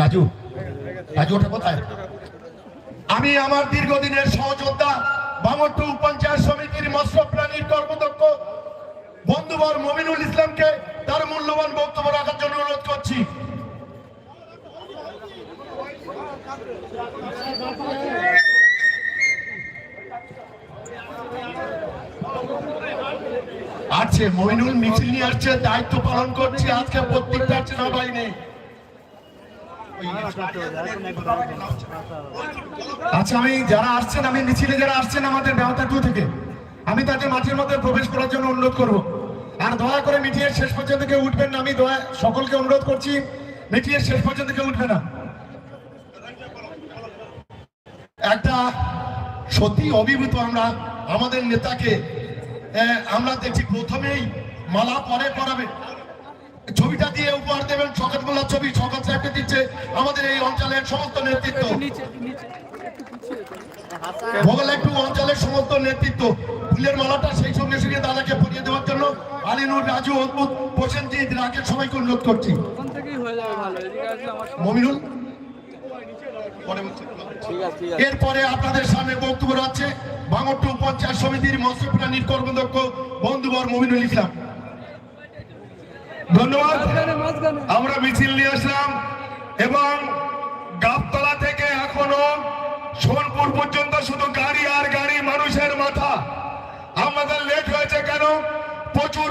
রাজু রাজু ওটা কোথায়? আমি আমার দীর্ঘদিনের সহযোদ্ধা বামটু পঞ্চায়েত সমিতির মৎস্য প্রাণীর কর্মদক্ষ, বন্ধুবর মমিনুল ইসলামকে তার মূল্যবান বক্তব্য রাখার জন্য অনুরোধ করছি। আছে মমিনুল মিছিল নিয়ে আসছে, দায়িত্ব পালন করছে আজকে প্রত্যেকটা সেনাবাহিনী। আচ্ছা আমি যারা আসছেন, আমি মিছিলে যারা আসছেন, আমাদের ব্যবতা টু থেকে, আমি তাদের মাঠের মধ্যে প্রবেশ করার জন্য অনুরোধ করব। আর দয়া করে মিটিংয়ের শেষ পর্যন্ত কেউ উঠবেন না, আমি দয়া, সকলকে অনুরোধ করছি, মিটিংয়ের শেষ পর্যন্ত কেউ উঠবে না। একটা সত্যি অভিভূত আমরা, আমাদের নেতাকে আমরা দেখছি, প্রথমেই মালা পরে পরাবে। ছবিটা দিয়ে উপহার দেবেন শকত মোল্লার ছবি শকত সাহেবকে দিচ্ছে। আমাদের এই অঞ্চলের সমস্ত নেতৃত্ব। ভোগল একটু অঞ্চলের সমস্ত নেতৃত্ব। ফুলের মালাটা সেই সঙ্গে সঙ্গে দাদাকে পরিয়ে দেওয়ার জন্য আলিনুর রাজু অদ্ভুত প্রসেনজিৎ রাকেশ সবাইকে অনুরোধ করছি। ওখান থেকেই হয়ে যাবে ভালো এদিকে আসলে আমার মমিনুল? পরে বলছি। ঠিক আছে ঠিক এরপরে আপনাদের সামনে বক্তব্য রাখছে ভাঙট্টু পঞ্চায়েত সমিতির মৎস্য প্রাণীর কর্মদক্ষ বন্ধুবর মমিনুল ইসলাম। ধন্যবাদ। আমরা মিছিল নিয়ে আসলাম এবং গাবতলা থেকে এখনও সোনপুর পর্যন্ত শুধু গাড়ি আর গাড়ি মানুষের মাথা। আমাদের লেট হয়েছে কেন? প্রচুর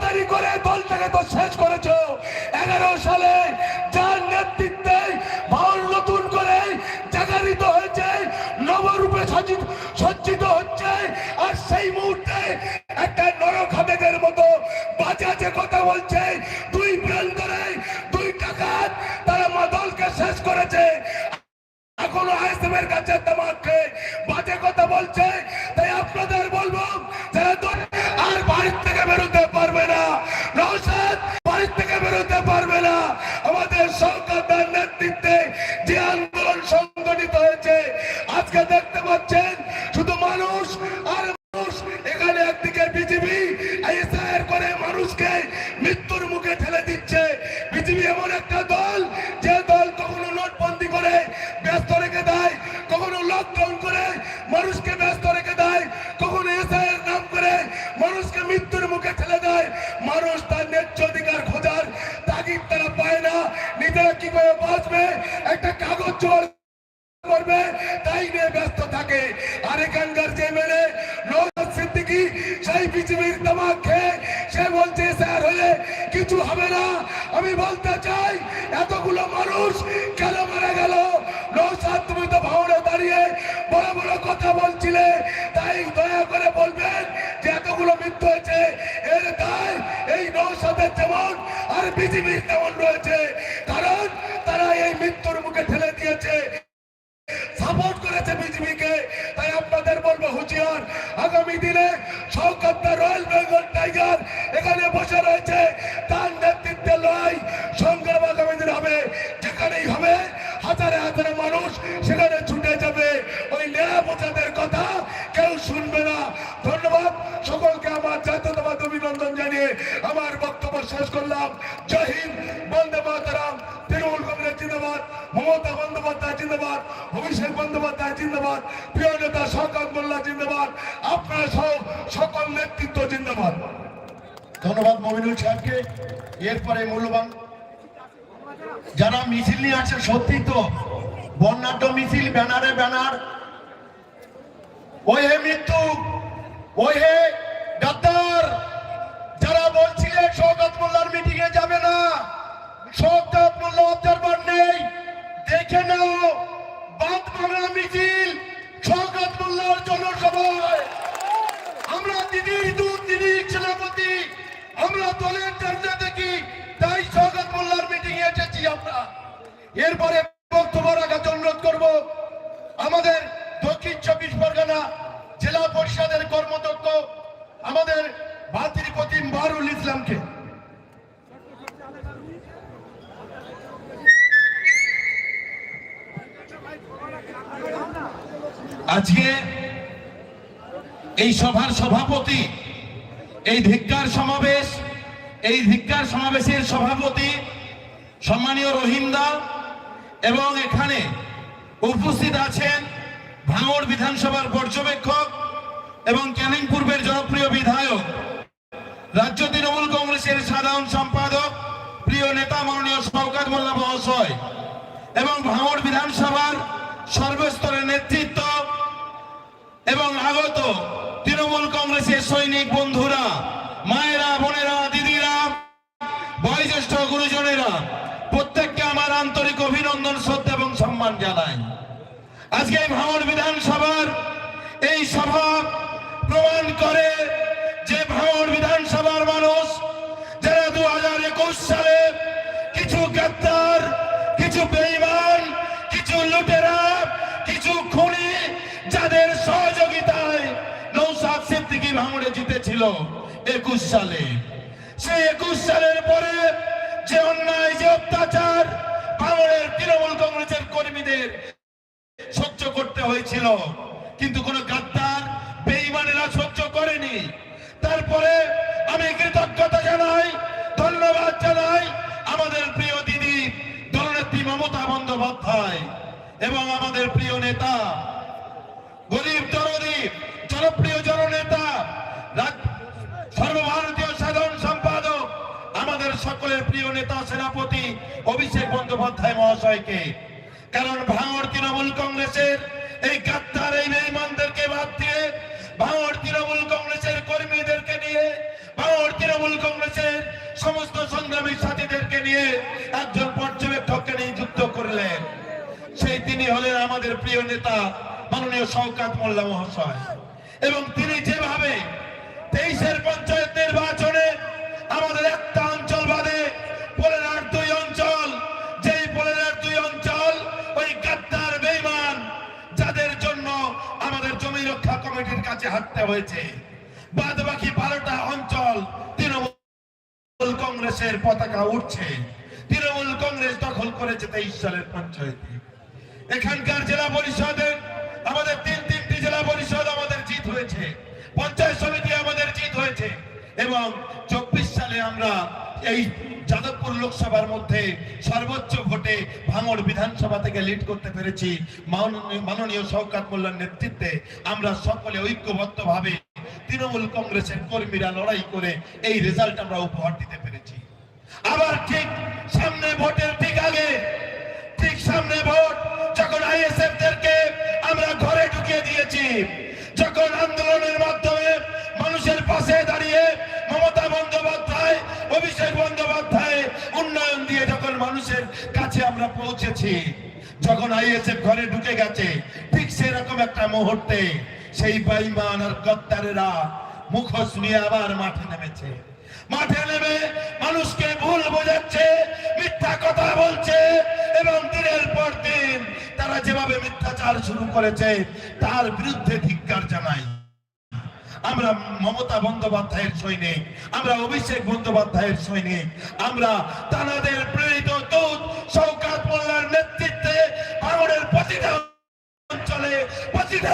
দাবেদারি করে দলটাকে তো শেষ করেছ। এগারো সালে যার নেতৃত্বে ভারত নতুন করে জাগারিত হয়েছে, নবরূপে সজ্জিত সজ্জিত হচ্ছে। আর সেই মুহূর্তে একটা নরক নরখাবেগের মতো বাজে বাজে কথা বলছে। দুই প্রান্তরে দুই টাকাত তারা মা দলকে শেষ করেছে। এখনও আইসিএমের কাছে তোমাকে বাজে কথা বলছে। তাই আপনাদের বলব, যারা আর মানুষ এখানে একদিকে বিজেপি আইএসআইআর করে মানুষকে মৃত্যুর মুখে ঠেলে দিচ্ছে। বিজেপি এমন একটা দল, যে দল কখনো নোটবন্দি করে ব্যস্ত রেখে দেয়, কখনো লকডাউন করে মানুষকে ব্যস্ত রেখে দেয়, কখনো এসআইয়ের নাম করে মানুষকে মৃত্যুর মুখে ঠেলে দেয়। মানুষ তার ন্যায্য অধিকার খোঁজার তাগিদ তারা পায় না। নিজেরা কি করে বাঁচবে? একটা কাগজ জোর করবে, তাই নিয়ে ব্যস্ত থাকে। আর এখানকার যে মেলে সিদ্দিকি সেই পৃথিবীর তামাক খেয়ে সে বলছে, স্যার হলে কিছু হবে না। আমি বলতে চাই, এতগুলো মানুষ কেন মারা গেল? নৌসাদ, তুমি তো ভাওনে দাঁড়িয়ে বড় বড় কথা বলছিলে। তাই দয়া করে বলবেন যে এতগুলো মৃত্যু হয়েছে। এর দায় এই নৌসাদের যেমন, আর পৃথিবীর তেমন রয়েছে। কারণ জিন্দাবাদ। আপনারা সহ সকল নেতৃত্ব জিন্দাবাদ। ধন্যবাদ মমিনুল সাহেবকে। এরপরে মূল্যবান যারা মিছিল নিয়ে আছে সত্যি তো বর্ণাঢ্য মিছিল, ব্যানারে ব্যানার। ওই হে মৃত্যু ওই এরপরে বক্তব্য রাখার অনুরোধ করব, আমাদের দক্ষিণ চব্বিশ পরগনা জেলা পরিষদের কর্মদক্ষ আমাদের বারুল ইসলামকে। আজকে এই সভার সভাপতি, এই ধিক্কার সমাবেশ এই ধিক্কার সমাবেশের সভাপতি সম্মানীয় রহিমদা এবং এখানে উপস্থিত আছেন ভাঙড় বিধানসভার পর্যবেক্ষক এবং ক্যানিং পূর্বের জনপ্রিয় বিধায়ক, রাজ্য তৃণমূল কংগ্রেসের সাধারণ সম্পাদক, প্রিয় নেতা মাননীয় শওকাত মোল্লা মহাশয় এবং ভাঙড় বিধানসভার সর্বস্তরের নেতৃত্ব এবং আগত তৃণমূল কংগ্রেসের সৈনিক বন্ধুরা, মায়েরা, বোনেরা বয়োজ্যেষ্ঠ গুরুজনেরা প্রত্যেককে আমার আন্তরিক অভিনন্দন, শ্রদ্ধা এবং সম্মান জানাই। আজকে এই ভাঙড় বিধানসভার এই সভা প্রমাণ করে যে ভাঙড় বিধানসভার মানুষ যারা দু হাজার একুশ সালে কিছু গাদ্দার কিছু বেইমান, কিছু লুটেরা, কিছু খুনি, যাদের সহযোগিতায় নৌসাদ সিদ্দিকি ভাঙড়ে জিতেছিল একুশ সালে। সেই একুশ সালের পরে যে অন্যায়, যে অত্যাচার ভাঙড়ের তৃণমূল কংগ্রেসের কর্মীদের সহ্য করতে হয়েছিল। কিন্তু কোন গাদ্দার বেঈমানেরা সহ্য করেনি। তারপরে আমি কৃতজ্ঞতা জানাই, ধন্যবাদ জানাই আমাদের প্রিয় দিদি দলনেত্রী মমতা বন্দ্যোপাধ্যায় এবং আমাদের প্রিয় নেতা, গরিব জনদীপ, জনপ্রিয় জননেতা সর্বভারতীয় সাধারণ সকলের প্রিয় নেতা, সেনাপতি, অভিষেক বন্দ্যোপাধ্যায় মহাশয়কে। কারণ ভাঙড় তৃণমূল কংগ্রেসের এই গাদ্দার, এই বেঈমানদেরকে বাদ দিয়ে ভাঙড় তৃণমূল কংগ্রেসের কর্মীদেরকে নিয়ে, ভাঙড় তৃণমূল কংগ্রেসের সমস্ত সংগ্রামী সাথীদেরকে নিয়ে একজন পর্যবেক্ষককে নিযুক্ত করলেন। সেই তিনি হলেন আমাদের প্রিয় নেতা, মাননীয় শওকাত মোল্লা মহাশয়। এবং তিনি যেভাবে তেইশের পঞ্চায়েত নির্বাচনে আমাদের একটা কাছে হাঁটতে হয়েছে। বাদ বাকি বারোটা অঞ্চল তৃণমূল কংগ্রেসের পতাকা উঠছে। তৃণমূল কংগ্রেস দখল করেছে তেইশ সালের পঞ্চায়েতে। এখানকার জেলা পরিষদের আমাদের তিন তিনটি জেলা পরিষদ আমাদের জিত হয়েছে। পঞ্চায়েত সমিতি আমাদের জিত হয়েছে। এবং চব্বিশ সালে আমরা এই যাদবপুর লোকসভার মধ্যে সর্বোচ্চ ভোটে ভাঙড় বিধানসভা থেকে লিড করতে পেরেছি। মাননীয়- শওকাত মোল্লার নেতৃত্বে আমরা সকলে ঐক্যবদ্ধভাবে তৃণমূল কংগ্রেসের কর্মীরা লড়াই করে এই রেজাল্ট আমরা উপহার দিতে পেরেছি। আবার ঠিক সামনে ভোটের ঠিক আগে, ঠিক সামনে ভোট যখন আইএসএফ দেরকে আমরা ঘরে ঢুকিয়ে দিয়েছি, যখন আন্দোলনের মাধ্যমে মানুষের পাশে দাঁড়িয়ে মমতা বন্দ্যোপাধ্যায় অভিষেক বন্দ্যোপাধ্যায় উন্নয়ন দিয়ে যখন মানুষের কাছে আমরা পৌঁছেছি, যখন আইএসএফ ঘরে ঢুকে গেছে, ঠিক সেরকম একটা মুহূর্তে সেই বাইমান আর গদ্দারেরা মুখোশ নিয়ে আবার মাঠে নেমেছে। মাঠে নেমে মানুষকে ভুল বোঝাচ্ছে, মিথ্যা কথা বলছে এবং দিনের পর দিন তারা যেভাবে মিথ্যাচার শুরু করেছে, তার বিরুদ্ধে ধিক্কার জানাই আমরা মমতা বন্দ্যোপাধ্যায়ের সৈনিক, আমরা অভিষেক বন্দ্যোপাধ্যায়ের সৈনিক, আমরা তানাদের প্রেরিত দূত সৌকাত মোল্লার নেতৃত্বে ভাঙড়ের প্রতিটা অঞ্চলে, প্রতিটা